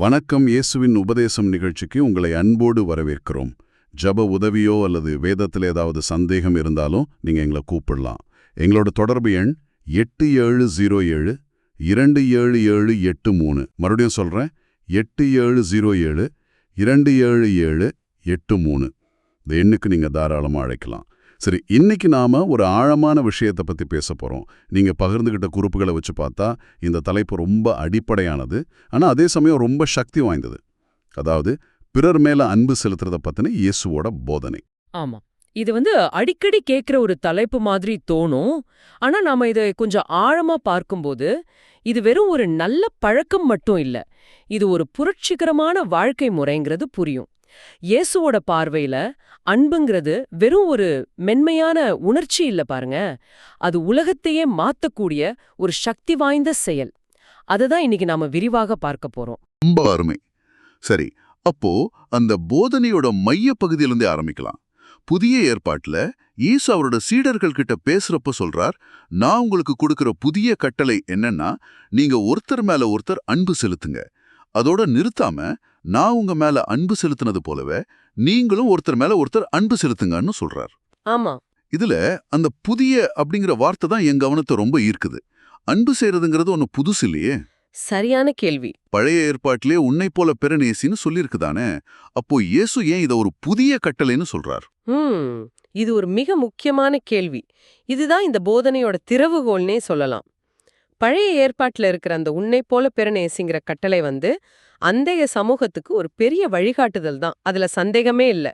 வணக்கம் இயேசுவின் உபதேசம் நிகழ்ச்சிக்கு உங்களை அன்போடு வரவேற்கிறோம். ஜப உதவியோ அல்லது வேதத்தில் ஏதாவது சந்தேகம் இருந்தாலும் நீங்க எங்களை கூப்பிடலாம். எங்களோட தொடர்பு எண் எட்டு ஏழு ஜீரோ ஏழு இரண்டு ஏழு ஏழு எட்டு மூணு. மறுபடியும் சொல்றேன் எட்டு ஏழு ஜீரோ ஏழு இரண்டு ஏழு ஏழு எட்டு மூணு. இந்த எண்ணுக்கு நீங்க தாராளமா அழைக்கலாம். சரி இன்னைக்கு நாம ஒரு ஆழமான விஷயத்தை பத்தி பேச போறோம். நீங்க பகிர்ந்துகிட்ட குறிப்புகளை வச்சு பார்த்தா இந்த தலைப்பு ரொம்ப அடிப்படையானது. ஆனா அதே சமயம் ரொம்ப சக்தி வாய்ந்தது. அதாவது பிறர் மேல அன்பு செலுத்துறத பத்தின இயேசுவோட போதனை. ஆமா. இது வந்து அடிக்கடி கேக்குற ஒரு தலைப்பு மாதிரி தோணும். ஆனா நாம இதை கொஞ்சம் ஆழமா பார்க்கும்போது இது வெறும் ஒரு நல்ல பழக்கம் மட்டும் இல்ல. இது ஒரு புரட்சிகரமான வாழ்க்கை முறைங்கிறது புரியும். இயேசுவோட பார்வையில அன்புங்கிறது வெறும் ஒரு மென்மையான உணர்ச்சி இல்ல பாருங்க. அது உலகத்தையே மாத்தக்கூடிய ஒரு சக்தி வாய்ந்த செயல். அததான் இன்னைக்கு நாம விரிவாக பார்க்க போறோம். ரொம்ப அருமை. சரி அப்போ அந்த போதனையோட மைய பகுதியிலிருந்தே ஆரம்பிக்கலாம். புதிய ஏற்பாட்டுல ஈசு அவரோட சீடர்கள் கிட்ட பேசுறப்ப சொல்றார் நான் உங்களுக்கு கொடுக்கிற புதிய கட்டளை என்னன்னா நீங்க ஒருத்தர் மேல ஒருத்தர் அன்பு செலுத்துங்க. அதோட நிறுத்தாம நான் உங்க மேல அன்பு செலுத்தினது போலவே நீங்களும் ஒருத்தர் மேல ஒருத்தர் அன்பு செலுத்துங்கன்னு சொல்றார். ஆமா. இதுல அந்த புதிய அப்படிங்கிற வார்த்தை தான் என் கவனத்தை ரொம்ப ஈர்க்குது. அன்பு செய்யறதுங்கிறது ஒன்னு புதுசு இல்லையே? சரியான கேள்வி. பழைய ஏற்பாட்டிலே உன்னை போல பிறநேசின்னு சொல்லியிருக்குதானே அப்போ இயேசு ஏன் இதை ஒரு புதிய கட்டளைன்னு சொல்றார்? இது ஒரு மிக முக்கியமான கேள்வி. இதுதான் இந்த போதனையோட திறவுகோல்னே சொல்லலாம். பழைய ஏற்பாட்டுல இருக்கிற அந்த உன்னை போல பிறநேசிங்கிற கட்டளை வந்து அந்தைய சமூகத்துக்கு ஒரு பெரிய வழிகாட்டுதல் தான். அதுல சந்தேகமே இல்ல.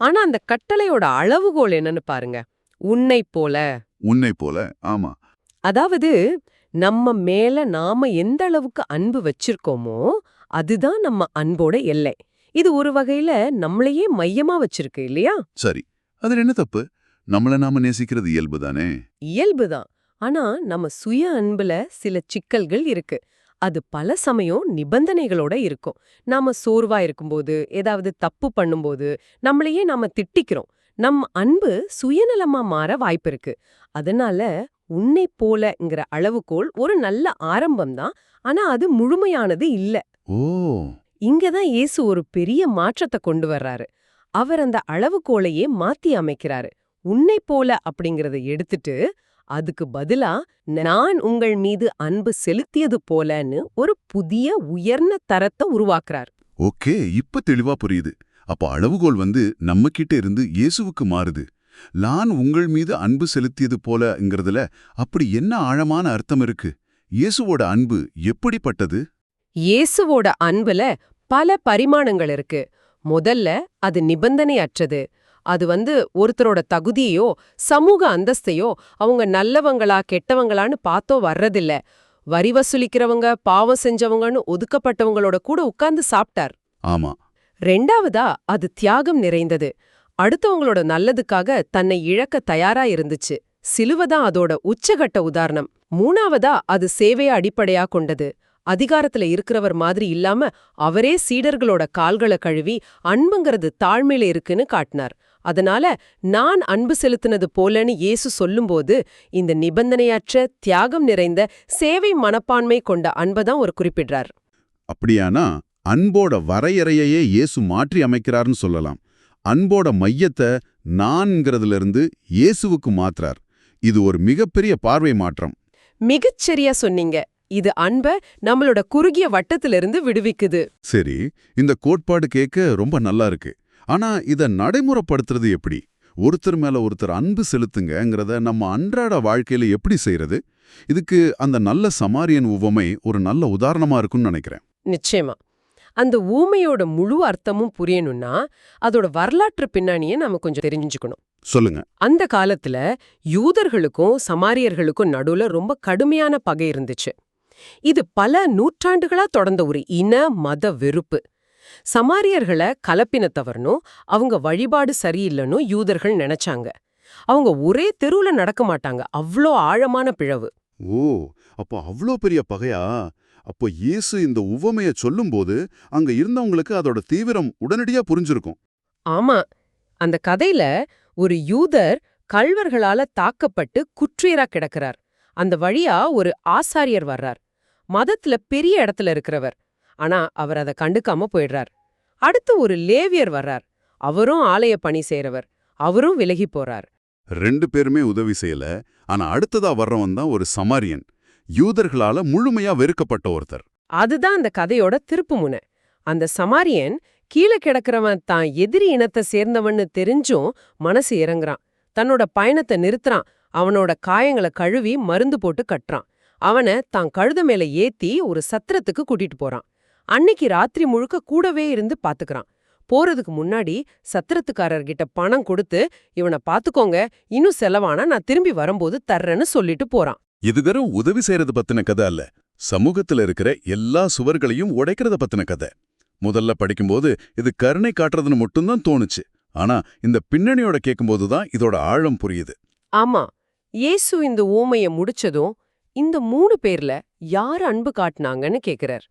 ஆனா அந்த கட்டளையோட அளவுகோல் என்னன்னு பாருங்க. உன்னை போல. உன்னை போல ஆமா. அதாவது நம்ம மேல நாம எந்த அளவுக்கு அன்பு வச்சிருக்கோமோ அதுதான் நம்ம அன்போட எல்லை. இது ஒரு வகையில நம்மளையே மையமா வச்சிருக்கு இல்லையா? சரி. அதுல என்ன தப்பு? நம்மள நாம நேசிக்கிறது இயல்பு தானே? இயல்புதான் ஆனா நம்ம சுய அன்புல சில சிக்கல்கள் இருக்கு. அது பல சமயம் நிபந்தனைகளோட இருக்கும். நாம சோர்வா இருக்கும்போது ஏதாவது தப்பு பண்ணும்போது நம்மளையே நாம திட்டிக்கிறோம். நம் அன்பு சுயநலமா மாற வாய்ப்பு இருக்கு. அதனால உன்னை போலங்கிற அளவுகோல் ஒரு நல்ல ஆரம்பம்தான் ஆனா அது முழுமையானது இல்ல. ஓ. இங்கதான் இயேசு ஒரு பெரிய மாற்றத்தை கொண்டு வர்றாரு. அவர் அந்த அளவுகோலையே மாத்தி அமைக்கிறாரு. உன்னை போல அப்படிங்கறத எடுத்துட்டு அதுக்கு பதிலா நான் உங்கள் மீது அன்பு செலுத்தியது போலன்னு ஒரு புதிய உயர்ந்த தரத்தை உருவாக்குறார். ஓகே இப்ப தெளிவா புரியுது. அப்ப அளவுகோல் வந்து நம்ம கிட்ட இருந்து இயேசுவுக்கு மாறுது. நான் உங்கள் மீது அன்பு செலுத்தியது போலங்கிறதுல அப்படி என்ன ஆழமான அர்த்தம் இருக்கு? இயேசுவோட அன்பு எப்படிப்பட்டது? இயேசுவோட அன்புல பல பரிமாணங்கள் இருக்கு. முதல்ல அது நிபந்தனையற்றது. அது வந்து ஒருத்தரோட தகுதியோ சமூக அந்தஸ்தையோ அவங்க நல்லவங்களா கெட்டவங்களான்னு பார்த்தோ வர்றதில்ல. வரி வசூலிக்கிறவங்க பாவம் செஞ்சவங்கன்னு ஒதுக்கப்பட்டவங்களோட கூட உட்கார்ந்து சாப்பிட்டார். ஆமா. ரெண்டாவதா அது தியாகம் நிறைந்தது. அடுத்தவங்களோட நல்லதுக்காக தன்னை இழக்க தயாரா இருந்துச்சு. சிலுவதான் அதோட உச்சகட்ட உதாரணம். மூணாவதா அது சேவைய அடிப்படையா கொண்டது. அதிகாரத்துல இருக்கிறவர் மாதிரி இல்லாம அவரே சீடர்களோட கால்களை கழுவி அன்புங்கிறது தாழ்மையில இருக்குன்னு காட்டினார். அதனால நான் அன்பு செலுத்தினது போலன்னு இயேசு சொல்லும்போது இந்த நிபந்தனையற்ற தியாகம் நிறைந்த சேவை மனப்பான்மை கொண்ட அன்பதான் ஒரு குறிப்பிடுறார். அப்படியானா அன்போட வரையறையையே இயேசு மாற்றி அமைக்கிறார்னு சொல்லலாம். அன்போட மையத்தை நான்ங்கிறதுல இருந்து இயேசுவுக்கு மாத்துறார். இது ஒரு மிகப்பெரிய பார்வை மாற்றம். மிகச்சரியா சொன்னீங்க. இது அன்ப நம்மளோட குறுகிய வட்டத்திலிருந்து விடுவிக்குது. சரி இந்த கோட்பாடு கேட்க ரொம்ப நல்லா இருக்கு. ஆனா இத நடைமுறைப்படுத்துறது எப்படி? ஒருத்தர் மேல ஒருத்தர் அன்பு செலுத்துங்கங்கிறத நம்ம அன்றாட வாழ்க்கையில எப்படி செய்யறது இதுக்கு அந்த நல்ல சமாரியன் உவமை ஒரு நல்ல உதாரணமா இருக்கும்னு நினைக்கிறேன். நிச்சயமா. அந்த ஊமையோட முழு அர்த்தமும் புரியணும்னா அதோட வரலாற்று பின்னணியை நாம கொஞ்சம் தெரிஞ்சுக்கணும். சொல்லுங்க. அந்த காலத்துல யூதர்களுக்கும் சமாரியர்களுக்கும் நடுவுல ரொம்ப கடுமையான பகை இருந்துச்சு. இது பல நூற்றாண்டுகளா தொடர்ந்த ஒரு இன மத வெறுப்பு. சமாரியர்களை கலப்பினத்தவர்னும் அவங்க வழிபாடு சரியில்லைன்னு யூதர்கள் நினைச்சாங்க. அவங்க ஒரே தெருவுல நடக்க மாட்டாங்க. அவ்ளோ ஆழமான பிழவு ஓ அப்போ அவ்வளோ பெரிய பகையா? அப்போ இயேசு இந்த உவமைய சொல்லும்போது அங்க இருந்தவங்களுக்கு அதோட தீவிரம் உடனடியா புரிஞ்சிருக்கும். ஆமா. அந்த கதையில ஒரு யூதர் கள்வர்களால தாக்கப்பட்டு குற்றீரா கிடக்கிறார். அந்த வழியா ஒரு ஆசாரியர் வர்றார். மதத்துல பெரிய இடத்துல இருக்கிறவர். ஆனா அவர் அதை கண்டுக்காம போயிடுறார். அடுத்து ஒரு லேவியர் வர்றார். அவரும் ஆலய பணி செய்றவர். அவரும் விலகி போறார். ரெண்டு பேருமே உதவி செய்யல. ஆனா அடுத்ததா வர்றவன் தான் ஒரு சமாரியன். யூதர்களால முழுமையா வெறுக்கப்பட்ட ஒருத்தர். அதுதான் அந்த கதையோட திருப்புமுனை அந்த சமாரியன் கீழே கிடக்கிறவன் தான் எதிரி இனத்தை சேர்ந்தவன்னு தெரிஞ்சும் மனசு இறங்குறான். தன்னோட பயணத்தை நிறுத்துறான். அவனோட காயங்களை கழுவி மருந்து போட்டு கட்டுறான். அவனை தான் கழுத மேல ஏத்தி ஒரு சத்திரத்துக்கு கூட்டிட்டு போறான். அன்னைக்கு ராத்திரி முழுக்க கூடவே இருந்து பாத்துக்கறான். போறதுக்கு முன்னாடி சத்திரத்துக்காரர்கிட்ட பணம் கொடுத்து இவனை பாத்துக்கோங்க இன்னும் செலவானா நான் திரும்பி வரும்போது தர்றேன்னு சொல்லிட்டு போறான். இது வெறும் உதவி செய்யறது பத்தின கதை அல்ல. சமூகத்துல இருக்கிற எல்லா சுவர்களையும் உடைக்கிறத பத்தின கதை. முதல்ல படிக்கும்போது இது கருணை காட்டுறதுன்னு மட்டும்தான் தோணுச்சு. ஆனா இந்த பின்னணியோட கேட்கும்போது தான் இதோட ஆழம் புரியுது. ஆமா. இயேசு இந்த ஊமைய முடிச்சதும் இந்த மூணு பேர்ல யார் அன்பு காட்டுனாங்கன்னு கேக்குறார்.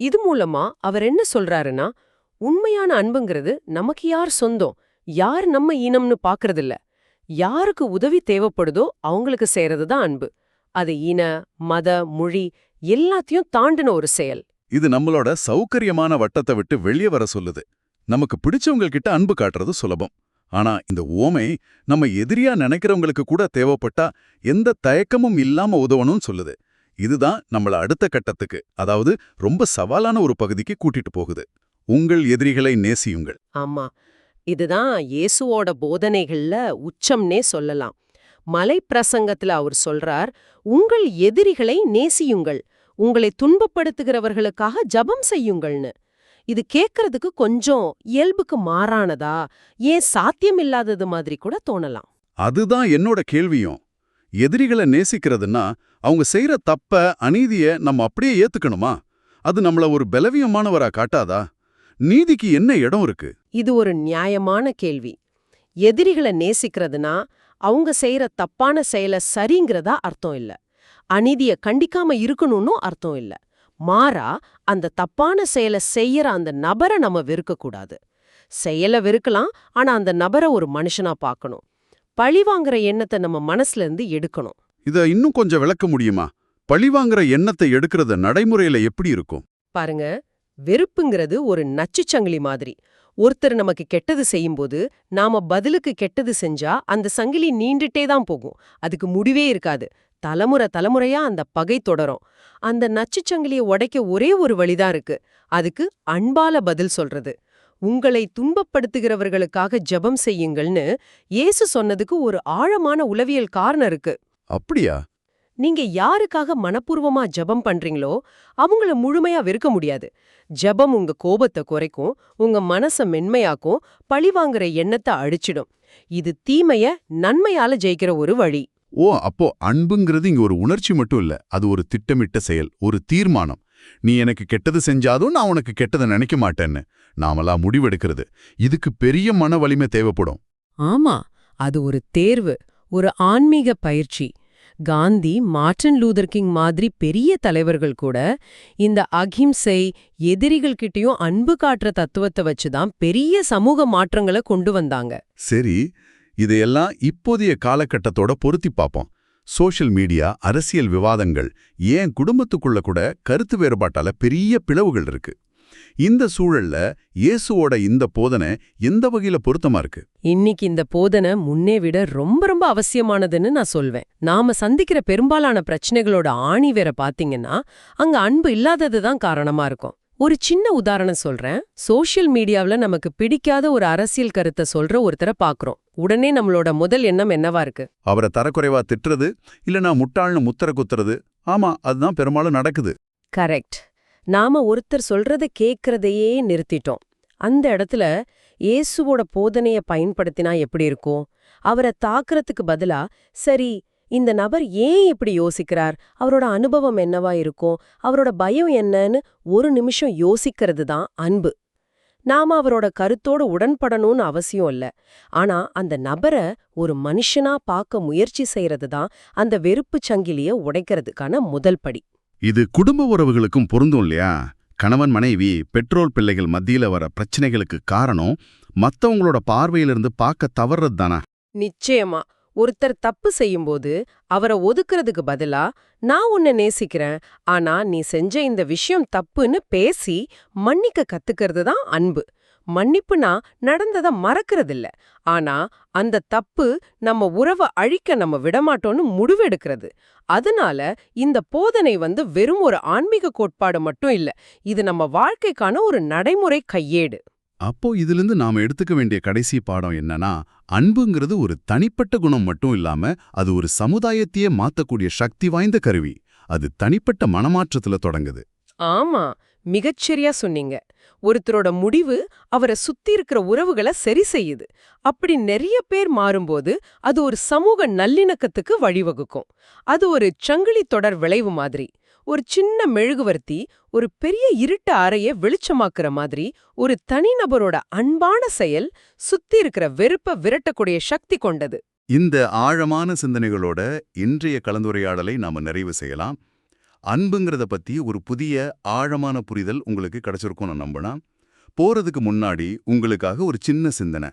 இது மூலமா அவர் என்ன சொல்றாருன்னா உண்மையான அன்புங்கிறது நமக்கு யார் சொந்தம்? யார் நம்ம இனம்னு பாக்குறதில்ல. யாருக்கு உதவி தேவைப்படுதோ அவங்களுக்கு செய்யறது தான் அன்பு. அது இன மத மொழி எல்லாத்தையும் தாண்டின ஒரு செயல். இது நம்மளோட சௌகரியமான வட்டத்தை விட்டு வெளியே வர சொல்லுது. நமக்கு பிடிச்சவங்க கிட்ட அன்பு காட்டுறது சுலபம். ஆனா இந்த ஓமை நம்ம எதிரியா நினைக்கிறவங்களுக்கு கூட தேவைப்பட்டா எந்த தயக்கமும் இல்லாம உதவணும்னு சொல்லுது. இதுதான் நம்மள அடுத்த கட்டத்துக்கு அதாவது ரொம்ப சவாலான ஒரு பகுதிக்கு கூட்டிட்டு போகுது. உங்கள் எதிரிகளை நேசியுங்கள். ஆமா. இதுதான் இயேசுவோட போதனைகள்ல உச்சம்னே சொல்லலாம். மலை பிரசங்கத்துல அவர் சொல்றார் உங்கள் எதிரிகளை நேசியுங்கள். உங்களை துன்பப்படுத்துகிறவர்களுக்காக ஜபம் செய்யுங்கள்னு. இது கேட்கறதுக்கு கொஞ்சம் இயல்புக்கு மாறானதா? ஏன் சாத்தியமில்லாதது மாதிரி கூட தோணலாம். அதுதான் என்னோட கேள்வியும். எதிரிகளை நேசிக்கிறதுன்னா அவங்க செய்யற தப்ப அநீதிய நம்ம அப்படியே ஏத்துக்கணுமா? அது நம்மள ஒரு பலவீனமானவரா காட்டாதா? நீதிக்கு என்ன இடம் இருக்கு? இது ஒரு நியாயமான கேள்வி. எதிரிகளை நேசிக்கிறதுனா அவங்க செய்யற தப்பான செயலை சரிங்கிறதா அர்த்தம் இல்ல. அநீதிய கண்டிக்காம இருக்கணும்னு அர்த்தம் இல்ல. மாறா அந்த தப்பான செயலை செய்யற அந்த நபரை நம்ம வெறுக்கக்கூடாது. செயலை வெறுக்கலாம் ஆனா அந்த நபரை ஒரு மனுஷனா பார்க்கணும் பழிவாங்குற எண்ணத்தை நம்ம மனசுல இருந்து எடுக்கணும். இத இன்னும் கொஞ்சம் விளக்க முடியுமா? பழிவாங்குற எண்ணத்தை எடுக்கிறது நடைமுறையில எப்படி இருக்கும்? பாருங்க வெறுப்புங்கிறது ஒரு நச்சுச்சங்கிலி மாதிரி. ஒருத்தர் நமக்கு கெட்டது செய்யும்போது நாம பதிலுக்கு கெட்டது செஞ்சா அந்த சங்கிலி நீண்டுட்டே தான் போகும். அதுக்கு முடிவே இருக்காது. தலைமுறை தலைமுறையா அந்த பகை தொடரும். அந்த நச்சுச்சங்கிலிய உடைக்க ஒரே ஒரு வழிதான் இருக்கு. அதுக்கு அன்பால பதில் சொல்றது. உங்களை துன்பப்படுத்துகிறவர்களுக்காக ஜெபம் செய்யுங்கள்னு இயேசு சொன்னதுக்கு ஒரு ஆழமான உளவியல் காரணம் இருக்கு. அப்படியா? நீங்க யாருக்காக மனப்பூர்வமா ஜெபம் பண்றீங்களோ அவங்கள முழுமையா வெறுக்க முடியாது. ஜெபம் உங்க கோபத்தை குறைக்கும் உங்க மனச மென்மையாக்கும் பழிவாங்குற எண்ணத்தை அழிச்சிடும் இது தீமைய நன்மையால ஜெயிக்கிற ஒரு வழி. ஓ அப்போ அன்புங்கிறது இங்க ஒரு உணர்ச்சி மட்டும் இல்ல அது ஒரு திட்டமிட்ட செயல் ஒரு தீர்மானம். நீ எனக்கு கெட்டது செஞ்சாதும் நான் உனக்கு கெட்டதை நினைக்க மாட்டேன்னு. நாமளா முடிவெடுக்கிறது. இதுக்கு பெரிய மன வலிமை தேவைப்படும். ஆமா அது ஒரு தேர்வு ஒரு ஆன்மீக பயிற்சி. காந்தி மார்ட்டின் லூதர் கிங் மாதிரி பெரிய தலைவர்கள் கூட இந்த அகிம்சை எதிரிகள் கிட்டயும் அன்பு காட்டுற தத்துவத்தை வச்சுதான் பெரிய சமூக மாற்றங்களை கொண்டு வந்தாங்க. சரி இதையெல்லாம் இப்போதைய காலகட்டத்தோட பொருத்தி பார்ப்போம். சோஷியல் மீடியா அரசியல் விவாதங்கள் ஏன் குடும்பத்துக்குள்ள கூட கருத்து வேறுபாட்டால பெரிய பிளவுகள் இருக்கு. இந்த சூழல்ல இயேசுவோட இந்த போதனை எந்த வகையில பொருத்தமா இருக்கு? இன்னைக்கு இந்த போதனை முன்னே விட ரொம்ப ரொம்ப அவசியமானதுன்னு நான் சொல்வேன். நாம சந்திக்கிற பெரும்பாலான பிரச்சனைகளோட ஆணி வேற பாத்தீங்கன்னா அங்க அன்பு இல்லாதது தான் காரணமா இருக்கும். ஒரு சின்ன உதாரணம் சொல்றேன். சோஷியல் மீடியாவுல நமக்கு பிடிக்காத ஒரு அரசியல் கருத்தை சொல்ற ஒருத்தரை பாக்குறோம். உடனே நம்மளோட முதல் எண்ணம் என்னவா இருக்கு? அவரை தரக்குறைவா திட்டுறது இல்லனா முட்டாள்னு முத்திர குத்துறது. ஆமா அதுதான் பெரும்பாலும் நடக்குது. கரெக்ட். நாம ஒருத்தர் சொல்றத கேக்குறதையே நிறுத்திட்டோம். அந்த இடத்துல இயேசுவோட போதனைய பயன்படுத்தினா எப்படி இருக்கும்? அவரை தாக்குறதுக்கு பதிலா சரி இந்த நபர் ஏன் இப்படி யோசிக்கிறார்? அவரோட அனுபவம் என்னவா இருக்கும்? அவரோட பயம் என்னன்னு ஒரு நிமிஷம் யோசிக்கிறது தான் அன்பு. நாம அவரோட கருத்தோட உடன்படணும்னு அவசியம் இல்ல. ஆனா அந்த நபரை ஒரு மனுஷனா பார்க்க முயற்சி செய்யறது தான் அந்த வெறுப்புச் சங்கிலிய உடைக்கிறதுக்கான முதல் படி. இது குடும்ப உறவுகளுக்கும் பொருந்தும் இல்லையா? கணவன் மனைவி பெட்ரோல் பிள்ளைகள் மத்தியில வர பிரச்சனைகளுக்கு காரணம் மத்தவங்களோட பார்வையிலிருந்து பார்க்க தவறது தானே? நிச்சயமா. ஒருத்தர் தப்பு செய்யும்போது அவரை ஒதுக்குறதுக்கு பதிலா நான் உன்னை நேசிக்கிறேன் ஆனா நீ செஞ்ச இந்த விஷயம் தப்புன்னு பேசி மன்னிக்க கத்துக்கிறது தான் அன்பு. மன்னிப்புனா நடந்தத மறக்கறதில்ல. ஆனா அந்த தப்பு நம்ம உறவை அழிக்க நம்ம விடமாட்டோம்னு முடிவெடுக்கிறது. அதனால இந்த போதனை வந்து வெறும் ஒரு ஆன்மீக கோட்பாடு மட்டும் இல்ல இது நம்ம வாழ்க்கைக்கான ஒரு நடைமுறை கையேடு. அப்போ இதிலிருந்து நாம எடுத்துக்க வேண்டிய கடைசி பாடம் என்னன்னா அன்புங்கிறது ஒரு தனிப்பட்ட குணம் மட்டும் இல்லாம அது ஒரு சமுதாயத்தையே மாத்தக்கூடிய சக்தி வாய்ந்த கருவி. அது தனிப்பட்ட மனமாற்றத்துல தொடங்குது. ஆமா மிகச்சரியா சொன்னீங்க. ஒருத்தரோட முடிவு அவரை சுத்தி இருக்கிற உறவுகளை சரி செய்யுது. அப்படி நிறைய பேர் மாறும்போது அது ஒரு சமூக நல்லிணக்கத்துக்கு வழிவகுக்கும். அது ஒரு சங்கிலி தொடர் விளைவு மாதிரி. ஒரு சின்ன மெழுகுவர்த்தி ஒரு பெரிய இருட்ட அறைய வெளிச்சமாக்குற மாதிரி ஒரு தனிநபரோட அன்பான செயல் சுத்தி இருக்கிற வெறுப்ப விரட்டக்கூடிய சக்தி கொண்டது. இந்த ஆழமான சிந்தனைகளோட இன்றைய கலந்துரையாடலை நாம நிறைவு செய்யலாம். அன்புங்கிறத பத்தி ஒரு புதிய ஆழமான புரிதல் உங்களுக்கு கிடைச்சிருக்கும் நான் நம்பினா போறதுக்கு முன்னாடி உங்களுக்காக ஒரு சின்ன சிந்தனை.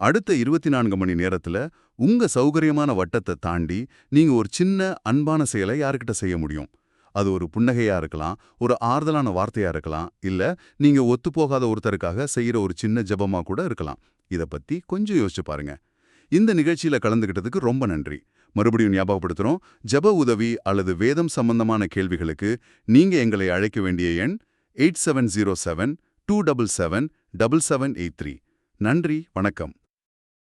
அடுத்த இருபத்தி நான்கு மணி நேரத்துல உங்க சௌகரியமான வட்டத்தை தாண்டி நீங்க ஒரு சின்ன அன்பான செயலை யாருக்கிட்ட செய்ய முடியும்? அது ஒரு புன்னகையா இருக்கலாம் ஒரு ஆறுதலான வார்த்தையா இருக்கலாம் இல்ல நீங்க ஒத்துப்போகாத ஒருத்தருக்காக செய்யற ஒரு சின்ன ஜெபமா கூட இருக்கலாம். இத பத்தி கொஞ்சம் யோசிச்சு பாருங்க. இந்த நிகழ்ச்சியில் கலந்துகிட்டதுக்கு ரொம்ப நன்றி. மறுபடியும் ஞாபகப்படுத்துறோம். ஜப உதவி அல்லது வேதம் சம்பந்தமான கேள்விகளுக்கு நீங்க எங்களை அழைக்க வேண்டிய எண் eight seven zero seven two double seven double seven eight three. நன்றி வணக்கம்.